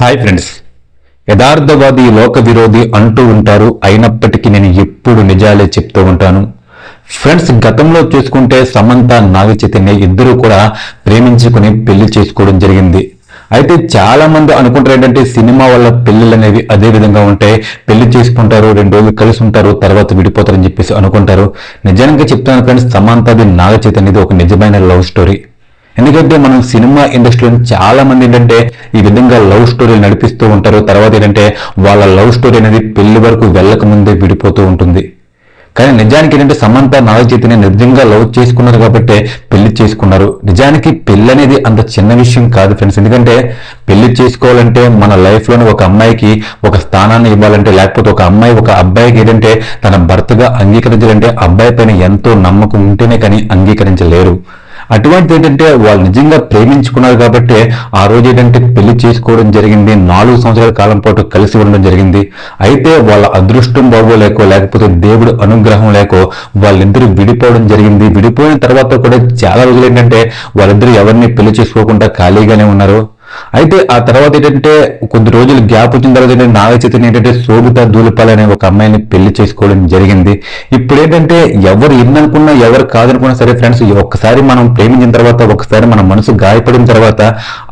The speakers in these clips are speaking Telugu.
Hi friends. యథార్థవాది లోక విరోధి అంటూ ఉంటారు. అయినప్పటికీ నేను ఎప్పుడు నిజాలే చెప్తూ ఉంటాను. ఫ్రెండ్స్ గతంలో చూసుకుంటే సమంత నాగ చైతన్య ఇద్దరూ కూడా ప్రేమించుకుని పెళ్ళి చేసుకోవడం జరిగింది. అయితే చాలా మంది అనుకుంటారు ఏంటంటే సినిమా వల్ల పెళ్ళిళ్ళు అనేవి అదే విధంగా ఉంటే పెళ్ళి చేసుకుంటారు రెండు రోజులు కలిసి ఉంటారు తర్వాత విడిపోతారని చెప్పేసి అనుకుంటారు. నిజంగా చెప్తాను ఫ్రెండ్స్ సమంతది నాగ చైతన్యది ఒక నిజమైన లవ్ స్టోరీ. ఎందుకంటే మనం సినిమా ఇండస్ట్రీలో చాలా మంది ఏంటంటే ఈ విధంగా లవ్ స్టోరీలు నడిపిస్తూ ఉంటారు. తర్వాత ఏంటంటే వాళ్ళ లవ్ స్టోరీ అనేది పెళ్ళి వరకు వెళ్ళక ముందే విడిపోతూ ఉంటుంది. కానీ నిజానికి ఏంటంటే సమంత నాగచైతన్య నిజంగా లవ్ చేసుకున్నారు కాబట్టి పెళ్ళి చేసుకున్నారు. నిజానికి పెళ్ళి అనేది అంత చిన్న విషయం కాదు ఫ్రెండ్స్. ఎందుకంటే పెళ్ళి చేసుకోవాలంటే మన లైఫ్లోని ఒక అమ్మాయికి ఒక స్థానాన్ని ఇవ్వాలంటే లేకపోతే ఒక అమ్మాయి ఒక అబ్బాయికి ఏంటంటే తన భర్తగా అంగీకరించాలంటే అబ్బాయి పైన ఎంతో నమ్మకం ఉంటేనే కానీ అంగీకరించలేరు. అటువంటిది ఏంటంటే వాళ్ళు నిజంగా ప్రేమించుకున్నారు కాబట్టి ఆ రోజు ఏంటంటే పెళ్ళి చేసుకోవడం జరిగింది. నాలుగు సంవత్సరాల కాలం పాటు కలిసి ఉండడం జరిగింది. అయితే వాళ్ళ అదృష్టం బాగోలేకో లేకపోతే దేవుడు అనుగ్రహం లేకో వాళ్ళిద్దరూ విడిపోవడం జరిగింది. విడిపోయిన తర్వాత కూడా చాలా రోజులు ఏంటంటే వాళ్ళిద్దరూ ఎవరిని పెళ్ళి చేసుకోకుండా ఖాళీగానే ఉన్నారు. అయితే ఆ తర్వాత ఏంటంటే కొద్ది రోజులు గ్యాప్ వచ్చిన తర్వాత ఏంటంటే నాగ చైతన్య ఏంటంటే శోభిత దూలిపాల్ అనే ఒక అమ్మాయిని పెళ్ళి చేసుకోవడం జరిగింది. ఇప్పుడు ఏంటంటే ఎవరు ఎన్ననుకున్నా ఎవరు కాదనుకున్నా సరే ఫ్రెండ్స్ ఒక్కసారి మనం ప్రేమించిన తర్వాత ఒకసారి మన మనసు గాయపడిన తర్వాత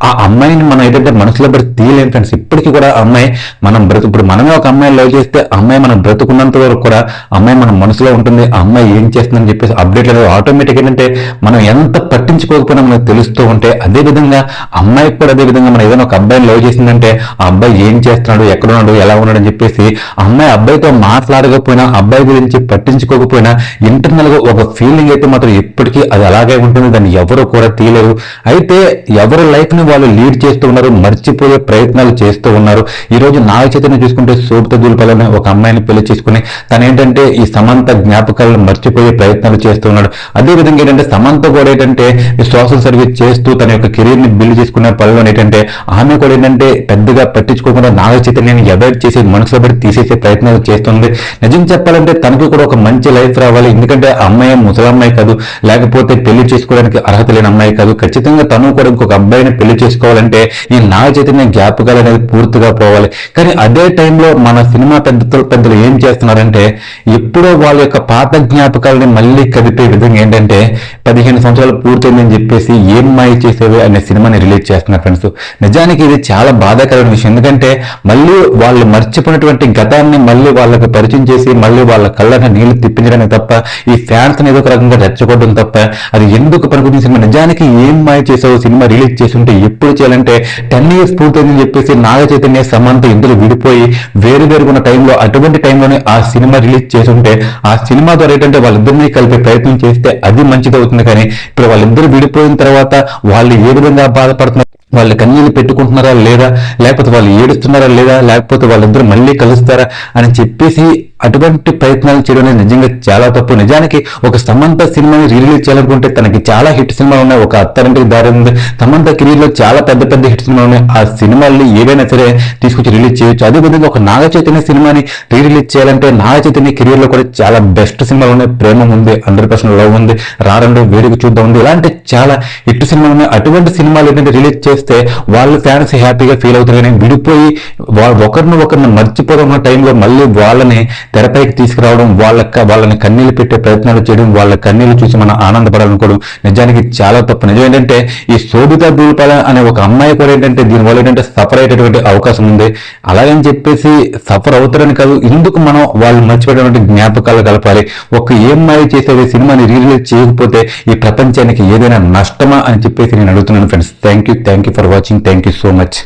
ఆ అమ్మాయిని మనం ఏంటంటే మనసులో పెట్టి తీయలేం ఫ్రెండ్స్. ఇప్పటికీ కూడా అమ్మాయి మనం బ్రతు ఇప్పుడు మనమే ఒక అమ్మాయి లవ్ చేస్తే అమ్మాయి మనం బ్రతుకున్నంత వరకు కూడా అమ్మాయి మన మనసులో ఉంటుంది. ఆ అమ్మాయి ఏం చేస్తుందని చెప్పేసి అప్డేట్ లేదు ఆటోమేటిక్ ఏంటంటే మనం ఎంత పట్టించుకోకపోయినా మనకు తెలుస్తూ ఉంటే అదే విధంగా అమ్మాయికి కూడా అదే విధంగా మనం ఏదైనా ఒక అబ్బాయిని లవ్ చేసిందంటే ఆ అబ్బాయి ఏం చేస్తున్నాడు ఎక్కడ ఉన్నాడు ఎలా ఉన్నాడు అని చెప్పేసి అమ్మాయి అబ్బాయితో మాట్లాడకపోయినా అబ్బాయి గురించి పట్టించుకోకపోయినా ఇంటర్నల్గా ఒక ఫీలింగ్ అయితే మాత్రం ఎప్పటికీ అది అలాగే ఉంటుంది దాన్ని ఎవరు కూడా తీయలేరు. అయితే ఎవరి లైఫ్ని వాళ్ళు లీడ్ చేస్తూ ఉన్నారు మర్చిపోయే ప్రయత్నాలు చేస్తూ ఉన్నారు. ఈ రోజు నాగ చైతన్య చూసుకుంటే సోపుత దూలిపల్లని ఒక అమ్మాయిని పెళ్ళి చేసుకుని తను ఏంటంటే ఈ సమంత జ్ఞాపకాలను మర్చిపోయే ప్రయత్నాలు చేస్తూ ఉన్నాడు. అదే విధంగా ఏంటంటే సమంత కూడా ఏంటంటే సోషల్ సర్వీస్ చేస్తూ తన యొక్క కెరీర్ని బిల్డ్ చేసుకునే పనులు ఏంటంటే ఆమె కూడా ఏంటంటే పెద్దగా పట్టించుకోకుండా నాగ చైతన్యాన్ని అవాయిడ్ చేసి మనసులో పెట్టి తీసేసే ప్రయత్నాలు చేస్తుంది. నిజం చెప్పాలంటే తనకి కూడా ఒక మంచి లైఫ్ రావాలి. ఎందుకంటే అమ్మాయి ముసలమ్మాయి కాదు లేకపోతే పెళ్ళి చేసుకోవడానికి అర్హత లేని అమ్మాయి కాదు. ఖచ్చితంగా తను కూడా ఇంకొక అబ్బాయిని పెళ్ళి చేసుకోవాలంటే ఈ నాగ చైతన్య జ్ఞాపకాలు అనేది పూర్తిగా పోవాలి. కానీ అదే టైంలో మన సినిమా పెద్దలు పెద్దలు ఏం చేస్తున్నారంటే ఎప్పుడో వాళ్ళ యొక్క పాత జ్ఞాపకాలని మళ్ళీ కదిపే విధంగా ఏంటంటే పదిహేను సంవత్సరాలు పూర్తయిందని చెప్పేసి ఏం మాయ చేసేవి అనే సినిమాని రిలీజ్ చేస్తున్నారు ఫ్రెండ్స్ నిజానికి ఇది చాలా బాధాకరమైన విషయం. ఎందుకంటే మళ్ళీ వాళ్ళు మర్చిపోయినటువంటి గతాన్ని మళ్ళీ వాళ్ళకి పరిచయం చేసి మళ్ళీ వాళ్ళ కళ్ళని నీళ్ళు తిప్పించడానికి తప్ప ఈ ఫ్యాన్స్ ఏదో ఒక రకంగా రెచ్చగొట్టడం తప్ప అది ఎందుకు పనికొచ్చిన సినిమా? నిజానికి ఏం మాయ చేసావు సినిమా రిలీజ్ చేసి ఉంటే ఎప్పుడు చేయాలంటే టెన్ ఇయర్స్ పూర్తయిందని చెప్పేసి నాగ చైతన్య సమంత ఇందులో విడిపోయి వేరు వేరు టైంలో అటువంటి టైంలోనే ఆ సినిమా రిలీజ్ చేసి ఉంటే ఆ సినిమా ద్వారా ఏంటంటే వాళ్ళిద్దరినీ కలిపే ప్రయత్నం చేస్తే అది మంచిది అవుతుంది. కానీ ఇప్పుడు వాళ్ళిద్దరు విడిపోయిన తర్వాత వాళ్ళు ఏ విధంగా బాధపడుతున్నారు? వాళ్ళు కన్నీళ్ళు పెట్టుకుంటున్నారా లేదా? లేకపోతే వాళ్ళు ఏడుస్తున్నారా లేదా? లేకపోతే వాళ్ళిద్దరు మళ్ళీ కలుస్తారా? అని చెప్పేసి అటువంటి ప్రయత్నాలు చేయడం అనేది నిజంగా చాలా తప్పు. నిజానికి ఒక సమంత సినిమాని రిలీజ్ చేయాలనుకుంటే తనకి చాలా హిట్ సినిమాలు ఉన్నాయి. ఒక అత్తరింటికి దారి ఉంది సమంత కెరీర్లో చాలా పెద్ద పెద్ద హిట్ సినిమాలు ఉన్నాయి. ఆ సినిమాల్ని ఏవైనా సరే తీసుకొచ్చి రిలీజ్ చేయొచ్చు. అదేవిధంగా ఒక నాగ చైతన్య సినిమాని రీ రిలీజ్ చేయాలంటే నాగ చైతన్య కెరీర్లో కూడా చాలా బెస్ట్ సినిమాలు ఉన్నాయి. ప్రేమ ఉంది హండ్రెడ్ పర్సెంట్ లవ్ ఉంది రారండు వేడికి చూద్దాం ఉంది. ఇలాంటి చాలా హిట్ సినిమాలు ఉన్నాయి. అటువంటి సినిమాలు ఏంటంటే రిలీజ్ చేస్తే వాళ్ళు ఫ్యాన్స్ హ్యాపీగా ఫీల్ అవుతారు కానీ విడిపోయి వాళ్ళు ఒకరిని ఒకరిని మర్చిపోవడం ఉన్న టైంలో మళ్ళీ వాళ్ళని తెరపైకి తీసుకురావడం వాళ్ళ వాళ్ళని కన్నీళ్ళు పెట్టే ప్రయత్నాలు చేయడం వాళ్ళ కన్నీళ్ళు చూసి మనం ఆనందపడాలనుకోవడం నిజానికి చాలా తప్పు. నిజం ఏంటంటే ఈ శోభిత దూల్పాల అనే ఒక అమ్మాయి కూడా ఏంటంటే దీనివల్ల ఏంటంటే సఫర్ అయ్యేటటువంటి అవకాశం ఉంది. అలాగని చెప్పేసి సఫర్ అవుతారని కాదు ఎందుకు మనం వాళ్ళు మర్చిపోయేటువంటి జ్ఞాపకాలు కలపాలి. ఒక ఏ అమ్మాయి చేసే సినిమాని రీలీజ్ చేయకపోతే ఈ ప్రపంచానికి ఏదైనా నష్టమా అని చెప్పేసి నేను అడుగుతున్నాను friends. Thank you thank you for watching. Thank you so much.